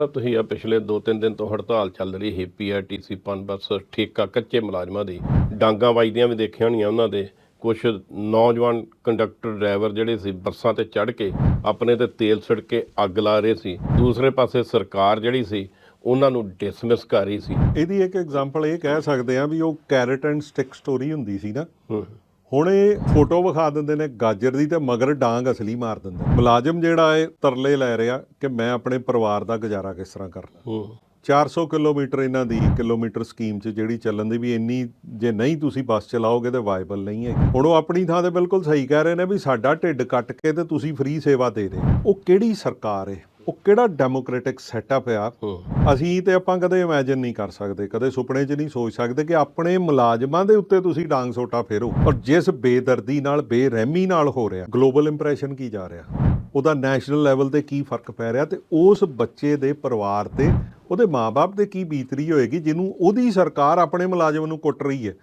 ਤਾਂ ਤੁਸੀਂ ਆ ਪਿਛਲੇ 2-3 ਦਿਨ ਤੋਂ ਹੜਤਾਲ ਚੱਲ ਰਹੀ ਹੈ ਪੀਆਰਟੀਸੀ ਪਨ ਬੱਸ ਠੇਕਾ ਕੱਚੇ ਮੁਲਾਜ਼ਮਾਂ ਦੀ। ਡਾਂਗਾ ਵੱਜਦੀਆਂ ਵੀ ਦੇਖੀਆਂ ਹੋਣੀਆਂ ਉਹਨਾਂ ਦੇ। ਕੁਝ ਨੌਜਵਾਨ ਕੰਡਕਟਰ ਡਰਾਈਵਰ ਜਿਹੜੇ ਸੀ ਬੱਸਾਂ ਤੇ ਚੜ੍ਹ ਕੇ ਆਪਣੇ ਤੇ ਤੇਲ ਛਿੜਕ ਕੇ ਅੱਗ ਲਾ ਰਹੇ ਸੀ। ਦੂਸਰੇ ਪਾਸੇ ਸਰਕਾਰ ਜਿਹੜੀ ਸੀ ਉਹਨਾਂ ਨੂੰ ਡਿਸਮਿਸ ਕਰ ਰਹੀ ਸੀ। ਇਹਦੀ ਇੱਕ ਐਗਜ਼ਾਮਪਲ ਇਹ ਕਹਿ ਸਕਦੇ ਆ ਵੀ ਉਹ ਕੈਰਟ ਐਂਡ ਸਟਿਕ ਸਟੋਰੀ ਹੁੰਦੀ ਸੀ ਨਾ। ਹੁਣ ਇਹ ਫੋਟੋ ਵਿਖਾ ਦਿੰਦੇ ਨੇ ਗਾਜਰ ਦੀ ਤੇ ਮਗਰ ਡਾਂਗ ਅਸਲੀ ਮਾਰ ਦਿੰਦੇ ਮੁਲਾਜ਼ਮ ਜਿਹੜਾ ਇਹ ਤਰਲੇ ਲੈ ਰਿਹਾ ਕਿ ਮੈਂ ਆਪਣੇ ਪਰਿਵਾਰ ਦਾ ਗੁਜ਼ਾਰਾ ਕਿਸ ਤਰ੍ਹਾਂ ਕਰਨਾ। ਹੂੰ। 400 ਕਿਲੋਮੀਟਰ ਇਹਨਾਂ ਦੀ ਕਿਲੋਮੀਟਰ ਸਕੀਮ 'ਚ ਜਿਹੜੀ ਚੱਲਣ ਦੀ ਵੀ ਇੰਨੀ ਜੇ ਨਹੀਂ ਤੁਸੀਂ ਬੱਸ ਚਲਾਓਗੇ ਤੇ ਵਾਇਬਲ ਨਹੀਂ ਹੈ। ਹੁਣ ਉਹ ਆਪਣੀ ਥਾਂ ਤੇ ਬਿਲਕੁਲ ਸਹੀ ਕਹਿ ਰਹੇ ਨੇ ਵੀ ਸਾਡਾ ਢਿੱਡ ਕੱਟ ਕੇ ਤੇ ਤੁਸੀਂ ਫ੍ਰੀ ਸੇਵਾ ਦੇ ਰਹੇ ਹੋ। ਉਹ ਕਿਹੜੀ ਸਰਕਾਰ ਹੈ? ਉਹ ਕਿਹੜਾ ਡੈਮੋਕ੍ਰੈਟਿਕ ਸੈਟਅਪ ਆ? ਅਸੀਂ ਤੇ ਆਪਾਂ ਕਦੇ ਇਮੇਜਿਨ ਨਹੀਂ ਕਰ ਸਕਦੇ ਕਦੇ ਸੁਪਨੇ 'ਚ ਨਹੀਂ ਸੋਚ ਸਕਦੇ ਕਿ ਆਪਣੇ ਮੁਲਾਜ਼ਮਾਂ ਦੇ ਉੱਤੇ ਤੁਸੀਂ ਡਾਂਗ ਸੋਟਾ ਫੇਰੋ। ਔਰ ਜਿਸ ਬੇਦਰਦੀ ਨਾਲ ਬੇਰਹਿਮੀ ਨਾਲ ਹੋ ਰਿਹਾ ਗਲੋਬਲ ਇੰਪ੍ਰੈਸ਼ਨ ਕੀ ਜਾ ਰਿਹਾ? ਉਹਦਾ ਨੈਸ਼ਨਲ ਲੈਵਲ ਤੇ ਕੀ ਫ਼ਰਕ ਪੈ ਰਿਹਾ ਤੇ ਉਸ ਬੱਚੇ ਦੇ ਪਰਿਵਾਰ ਤੇ ਉਹਦੇ ਮਾਪੇ ਤੇ ਕੀ ਬੀਤ ਰਹੀ ਹੋਏਗੀ ਜਿਹਨੂੰ ਉਹਦੀ ਸਰਕਾਰ ਆਪਣੇ ਮੁਲਾਜ਼ਮ ਨੂੰ ਕੁੱਟ ਰਹੀ ਹੈ?